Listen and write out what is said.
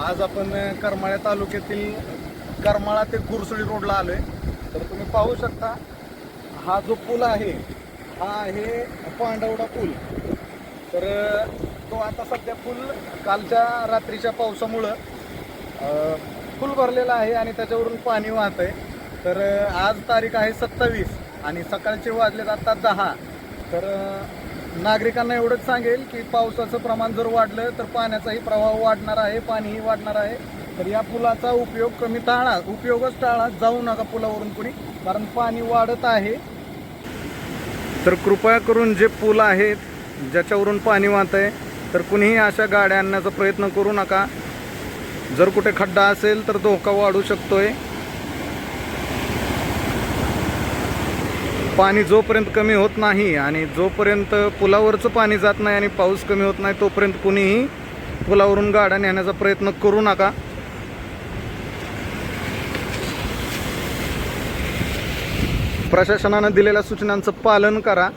आज आपण करमाळ्या तालुक्यातील करमाळा ते कुरसुळी रोडला आलोय. तर तुम्ही पाहू शकता हा जो पूल आहे हा आहे पांडवडा पूल. तर तो आता सध्या पूल कालच्या रात्रीच्या पावसामुळं पूल फुल भरलेला आहे आणि त्याच्यावरून पाणी वाहत आहे तर आज तारीख आहे सत्तावीस आणि सकाळचे वाजलेत आता दहा. तर नागरिकांना एवढंच सांगेल की पावसाचं प्रमाण जर वाढलं तर पाण्याचाही प्रवाह वाढणार आहे पाणीही वाढणार आहे. तर या पुलाचा उपयोग कमी टाळा उपयोगच टाळा जाऊ नका पुलावरून कुणी कारण पाणी वाढत आहे. तर कृपया करून जे पूल आहेत ज्याच्यावरून पाणी वाहत आहे तर कुणीही अशा गाड्या आणण्याचा प्रयत्न करू नका. जर कुठे खड्डा असेल तर धोका वाढू शकतोय. पाणी जोपर्यंत कमी होत नाही आणि जोपर्यंत पुलावरचं पाणी जात नाही आणि पाऊस कमी होत नाही तोपर्यंत कुणीही पुलावरून गाड्या नेण्याचा प्रयत्न करू नका. प्रशासनानं दिलेल्या सूचनांचं पालन करा.